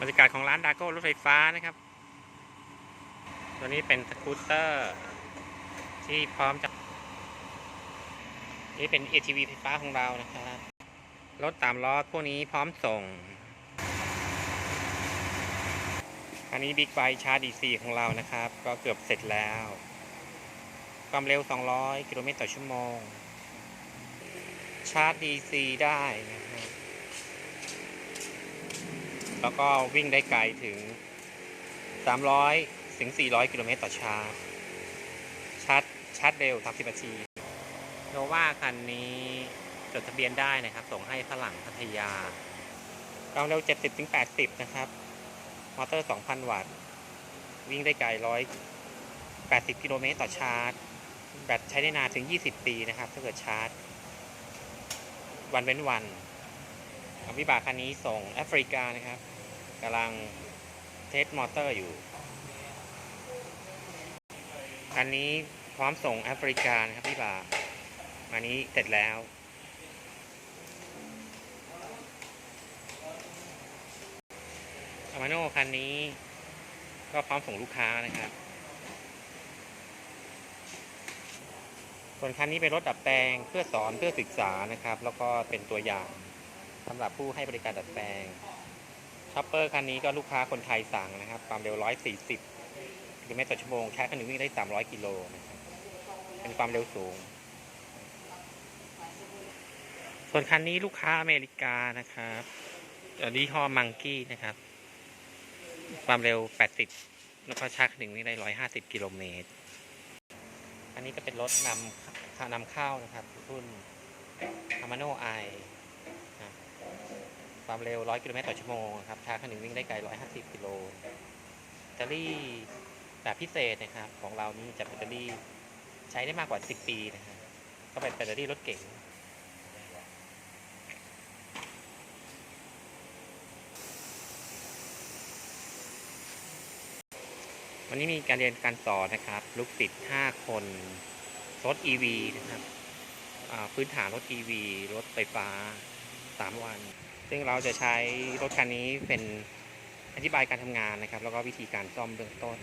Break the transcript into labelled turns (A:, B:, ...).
A: บรรยากาศของร้านดาโก้รถไฟฟ้านะครับ ตัวนี้เป็นสกูตเตอร์ ที่พร้อมจะนี่เป็น ATV ไฟฟ้าของเรานะครับรถตามล้อพวกนี้พร้อมส่ง อันนี้บิ๊กไบชาร์จ DC ของเรานะครับ ก็เกือบเสร็จแล้ว ความเร็ว 200 กิโลเมตรต่อชั่วโมง ชาร์จ DC ได้นะครับ แล้วก็วิ่งได้ไกลถึง 300 ถึง 400 กิโลเมตรต่อชาร์จชาร์จชาร์จเร็ว30นาทีโนวาคันนี้จดทะเบียนได้นะครับ ส่งให้ฝรั่งพัทยาความเร็ว 70 ถึง 80 นะครับ มอเตอร์ 2,000 วัตต์ วิ่งได้ไกล 180 กิโลเมตรต่อชาร์จ แบตใช้ได้นานถึง 20 ปีนะครับ ถ้าเกิดชาร์จ วันเว้นวัน วิบากคันนี้ส่งแอฟริกานะครับกำลังเทสมอเตอร์อยู่ คันนี้พร้อมส่งแอฟริกานะครับวิบากอันนี้เสร็จแล้วอามาโน่คันนี้ก็พร้อมส่งลูกค้านะครับ ส่วนคันนี้เป็นรถดัดแปลงเพื่อสอนเพื่อศึกษานะครับ แล้วก็เป็นตัวอย่าง สำหรับผู้ให้บริการดัดแปลงช็อปเปอร์คันนี้ก็ลูกค้าคนไทยสั่งนะครับ ความเร็ว 140กิโลเมตรต่อชั่วโมง ใช้คันหนึ่งวิ่งได้ 300 กิโลนะครับ เป็นความเร็วสูง ส่วนคันนี้ลูกค้าอเมริกานะครับเอ่อยี่ห้อมังกี้นะครับ ความเร็ว 80 แล้วก็ชาร์จหนึ่งวิ่งได้ 150 กิโลเมตร อันนี้ก็เป็นรถนำนำเข้านะครับรุ่น a m a n o i นะ ความเร็ว 100 กิโลเมตรต่อชั่วโมงครับชาร์จคันหนึ่งวิ่งได้ไกล 150 กิโลแบตเตอรี่แบบพิเศษนะครับ ของเรานี่จะแบตเตอรี่ใช้ได้มากกว่า 10 ปีนะครับก็เป็นแบตเตอรี่รถเก๋งวันนี้มีการเรียนการสอนนะครับ ลูกศิษย์5คนรถ EV นะครับพื้นฐานรถ EV รถไฟฟ้า 3 วัน ซึ่งเราจะใช้รถคันนี้เป็นอธิบายการทำงานนะครับ แล้วก็วิธีการซ่อมเบื้องต้น